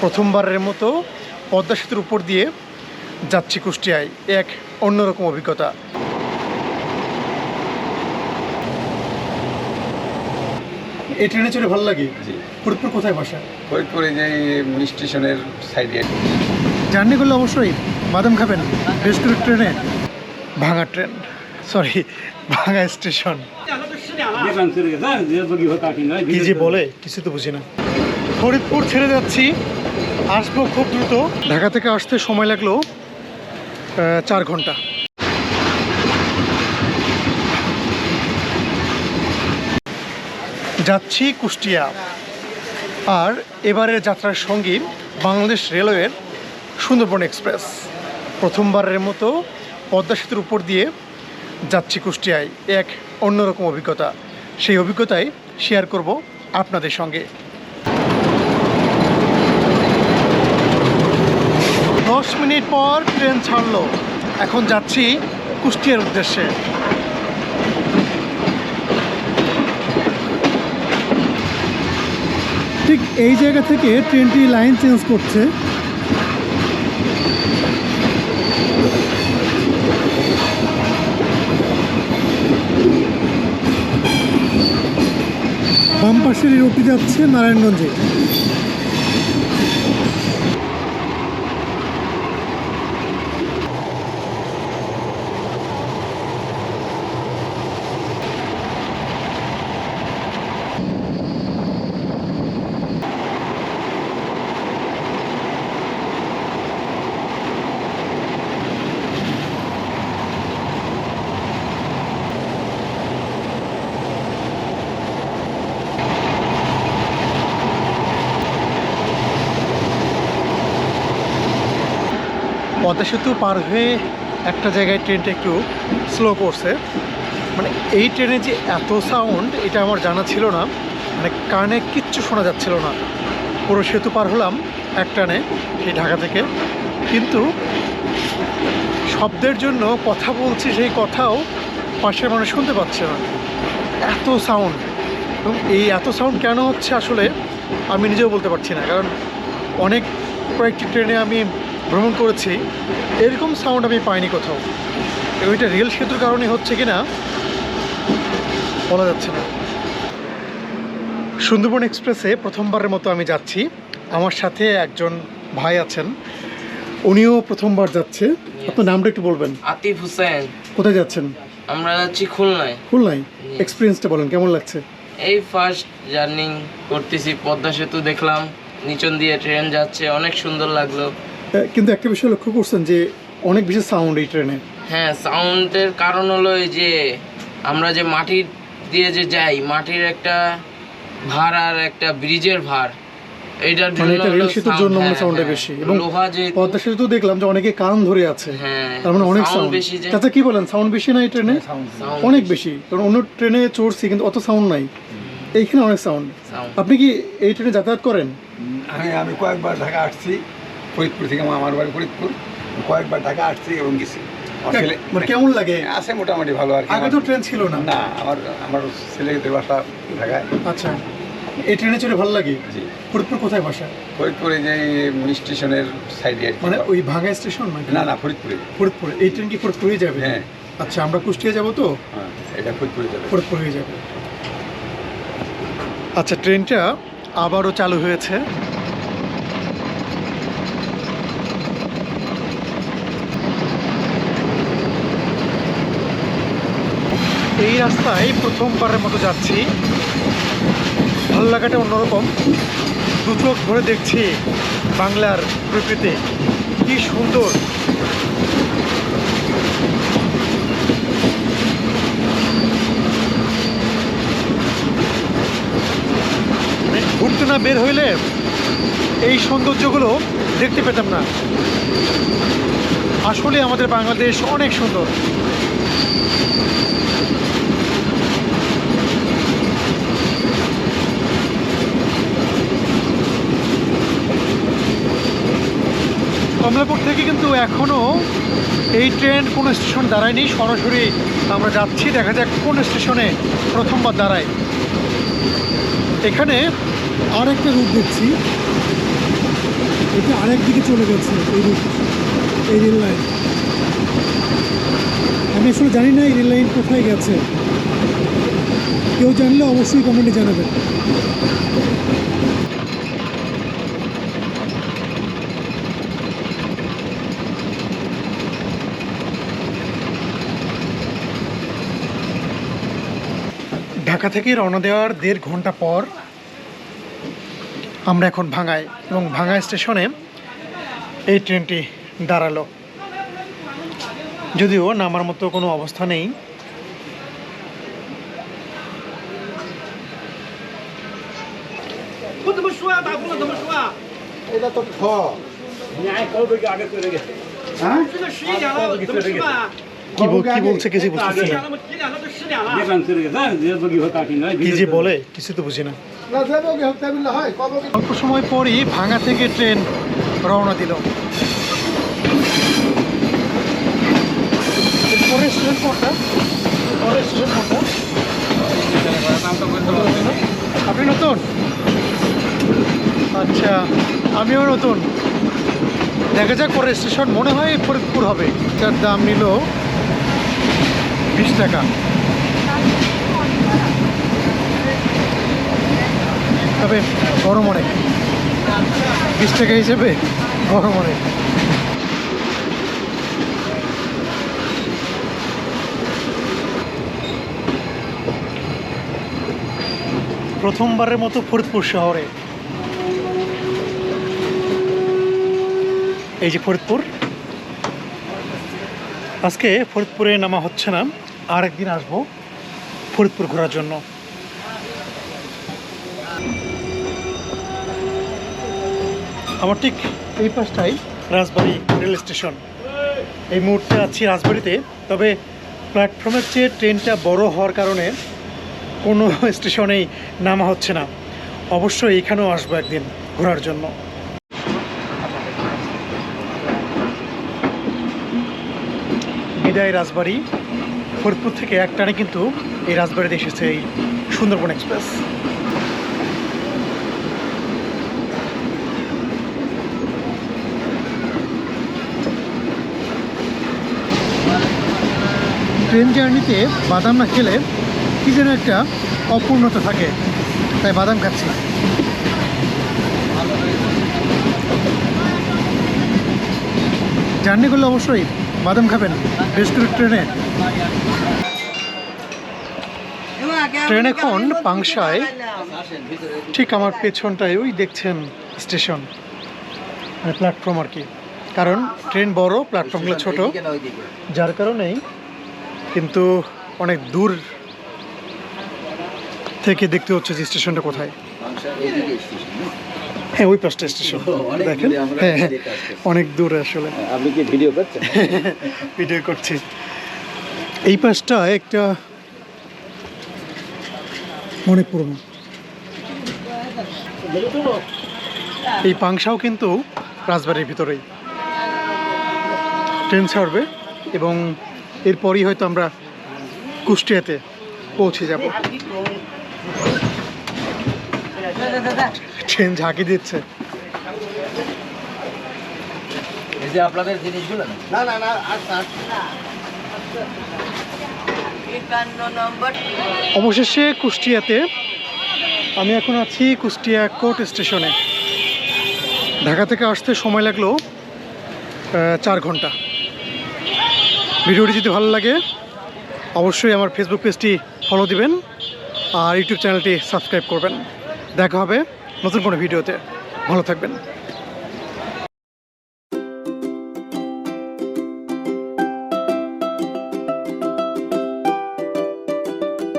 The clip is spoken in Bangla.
প্রথমবারের মতো পদ্মা সেতুর উপর দিয়ে যাচ্ছি কুষ্টিয়ায়। এক অন্যরকম অভিজ্ঞতা। এই ট্রেনে চড়ে ভালো লাগে? ফরিদপুর কোথায় বাসা? ফরিদপুরে যে স্টেশনের সাইডে। জার্নি করলে অবশ্যই বাদাম খাবেন বেশ করে ট্রেনে। ভাঙা ট্রেন সরি ভাঙা স্টেশন। কি যে বলে কিছু তো বুঝি না। ফরিদপুর ছেড়ে যাচ্ছি। আসব খুব দ্রুত। ঢাকা থেকে আসতে সময় লাগল চার ঘণ্টা। যাচ্ছি কুষ্টিয়া। আর এবারের যাত্রার সঙ্গী বাংলাদেশ রেলওয়ের সুন্দরবন এক্সপ্রেস। প্রথমবারের মতো পদ্মা সেতুর উপর দিয়ে যাচ্ছি কুষ্টিয়ায়। এক অন্যরকম অভিজ্ঞতা। সেই অভিজ্ঞতাই শেয়ার করব আপনাদের সঙ্গে। মিনিট পর ট্রেন ছাড়লো। এখন যাচ্ছি কুষ্টিয়ার উদ্দেশ্যে। ঠিক এই জায়গা থেকে ট্রেনটি লাইন চেঞ্জ করছে। বাম পাশের রোডটি যাচ্ছে নারায়ণগঞ্জে। পদ্মা সেতু পার হয়ে একটা জায়গায় ট্রেনটা একটু স্লো করছে মানে এই ট্রেনে যে এত সাউন্ড এটা আমার জানা ছিল না। মানে কানে কিচ্ছু শোনা যাচ্ছিল না। পুরো সেতু পার হলাম এক টানে সেই ঢাকা থেকে। কিন্তু শব্দের জন্য কথা বলছি সেই কথাও পাশের মানুষ শুনতে পাচ্ছে না। এত সাউন্ড এবং এই এত সাউন্ড কেন হচ্ছে আসলে আমি নিজেও বলতে পারছি না। কারণ অনেক কয়েকটি ট্রেনে আমি ভ্রমণ করেছি এরকম সাউন্ড আমি পাইনি কোথাও। ওইটা রেল সেতুর কারণে হচ্ছে কি না বলা যাচ্ছে না। সুন্দরবন এক্সপ্রেসে প্রথমবারের মতো আমি যাচ্ছি। আমার সাথে একজন ভাই আছেন উনিও প্রথমবার যাচ্ছে। আপনার নামটা একটু বলবেন। আতিফ হোসেন। কোথায় যাচ্ছেন? আমরা যাচ্ছি খুলনায়। খুলনায়? এক্সপিরিয়েন্সটা বলেন কেমন লাগছে? এই ফার্স্ট জার্নি করতেছি পদ্মা সেতু দেখলাম নিচন দিয়ে ট্রেন যাচ্ছে অনেক সুন্দর লাগল। কিন্তু একটা বিষয় লক্ষ্য করছেন যে অনেক বেশি সাউন্ড এই ট্রেনে হ্যাঁ সাউন্ডের কারণ হলো এই যে আমরা যে মাটির দিয়ে যে যাই মাটির একটা ভার আর একটা ব্রিজের ভার এইটার মানে জন্য এটা রেল সেতুর জন্য মানে হ্যাঁ, সাউন্ডটা হ্যাঁ। বেশি। এবং লোহা যে পদ্মা সেতু দেখলাম যে অনেকে কান ধরে আছে। হ্যাঁ তার মানে অনেক সাউন্ড চাচা কি বলেন? সাউন্ড বেশি না এই ট্রেনে অনেক বেশি। কারণ অন্য ট্রেনে চড়ছি কিন্তু অত সাউন্ড নাই। এইখানে অনেক সাউন্ড আপনি কি এই ট্রেনে যাতায়াত করেন? আমি আমি কয়েকবার ঢাকা আসছি। ফরিদপুর থেকে আমার বাড়ি ফরিদপুর। কয়েকবার ঢাকা আসছি এবং গেছি। মানে কেমন লাগে? আছে মোটামুটি ভালো আর আগে তো ট্রেন ছিল না। না আমার আমার ছেলেদের বাসা ঢাকায়। আচ্ছা। এই ট্রেনে চড়ে ভালো লাগে? জি। ফরিদপুর কোথায় বাসা? ফরিদপুরে যে স্টেশনের সাইডে মানে ওই ভাঙা স্টেশন না না ফরিদপুরে। ফরিদপুরে। এই ট্রেন কি ফরিদপুরে যাবে? হ্যাঁ। আচ্ছা আমরা কুষ্টিয়া যাব তো? হ্যাঁ এটা ফরিদপুরে যাবে। ফরিদপুর হয়ে যাবে। আচ্ছা ট্রেনটা আবারও চালু হয়েছে। এই রাস্তায় প্রথমবারের মতো যাচ্ছি। ভালো লাগাটা অন্যরকম। দু চোখ ভরে দেখছি বাংলার প্রকৃতি। কি সুন্দর। ঘুরতে না বের হইলে এই সৌন্দর্যগুলো দেখতে পেতাম না। আসলে আমাদের বাংলাদেশ অনেক সুন্দর। কমলাপুর থেকে কিন্তু এখনও এই ট্রেন কোনো স্টেশন দাঁড়ায়নি। সরাসরি আমরা যাচ্ছি। দেখা যাক কোন স্টেশনে প্রথমবার দাঁড়ায়। এখানে আরেকটা রুট দেখছি। এটা আরেক দিকে চলে গেছে এই রুট, এই রেল লাইন। আমি আসলে জানি না এই রেল লাইন কোথায় গেছে। কেউ জানলে অবশ্যই কমেন্টে জানাবেন। ঢাকা থেকে রওনা দেওয়ার দেড় ঘণ্টা পর আমরা এখন ভাঙায় এবং ভাঙা স্টেশনে এই ট্রেনটি দাঁড়াল। যদিও নামার মতো কোনো অবস্থা নেই। হ্যাঁ? কি বলছে কিছু বুঝতে না। বলে কিছু তো বুঝি না। অল্প সময় পরই ভাঙা থেকে ট্রেন রওনা দিল। পরে স্টেশন কোনটা? পরে স্টেশন কোনটা? আপনি নতুন? আচ্ছা আমিও নতুন। দেখা যাক পরে স্টেশন মনে হয় ফরিদপুর হবে। যার দাম নিল বিশ টাকা। তবে গরম অনেক বিশ টাকা হিসেবে গরম অনেক প্রথমবারের মতো ফরিদপুর শহরে। এই যে ফরিদপুর। আজকে ফরিদপুরে নামা হচ্ছে না। আর একদিন আসব ফরিদপুর ঘোরার জন্য। আমার ঠিক এই পাশটাই রাজবাড়ি রেল স্টেশন। এই মুহূর্তে আছি রাজবাড়িতে, তবে প্ল্যাটফর্মের চেয়ে ট্রেনটা বড় হওয়ার কারণে কোনো স্টেশনেই নামা হচ্ছে না। অবশ্যই এখানেও আসব একদিন ঘোরার জন্য। বিদায় রাজবাড়ি। ফরিদপুর থেকে এক টানে কিন্তু এই রাজবাড়িতে এসেছে এই সুন্দরবন এক্সপ্রেস। ট্রেন জার্নিতে বাদাম না খেলে কি যেন একটা অপূর্ণতা থাকে। তাই বাদাম খাচ্ছি। জার্নি করলে অবশ্যই বাদাম খাবেন বেশ ট্রেনে। ট্রেন এখন পাংশায় ঠিক আমার পেছনটায় ওই দেখছেন স্টেশন মানে প্ল্যাটফর্ম আর কি। কারণ ট্রেন বড়, প্ল্যাটফর্মগুলো ছোট। যার কারণেই কিন্তু অনেক দূর থেকে দেখতে হচ্ছে যে স্টেশনটা কোথায়। হ্যাঁ ওই পাঁচটা স্টেশন। দেখেন? হ্যাঁ হ্যাঁ। অনেক দূর আসলে। আপনি কি ভিডিও করছেন? ভিডিও করছি। এই পাশটা একটা অনেক পুরনো এই পাংশাও কিন্তু রাজবাড়ির ভিতরেই। ট্রেন ছাড়বে এবং এরপরই হয়তো আমরা কুষ্টিয়াতে পৌঁছে যাব। ট্রেন ঝাঁকি দিচ্ছে। এই যে আপনাদের জিনিসগুলো না? না না না আচ্ছা অবশেষে কুষ্টিয়াতে আমি এখন আছি কুষ্টিয়া কোর্ট স্টেশনে। ঢাকা থেকে আসতে সময় লাগল চার ঘণ্টা। ভিডিওটি যদি ভালো লাগে, অবশ্যই আমার ফেসবুক পেজটি ফলো দিবেন আর ইউটিউব চ্যানেলটি সাবস্ক্রাইব করবেন। দেখা হবে নতুন কোনো ভিডিওতে। ভালো থাকবেন।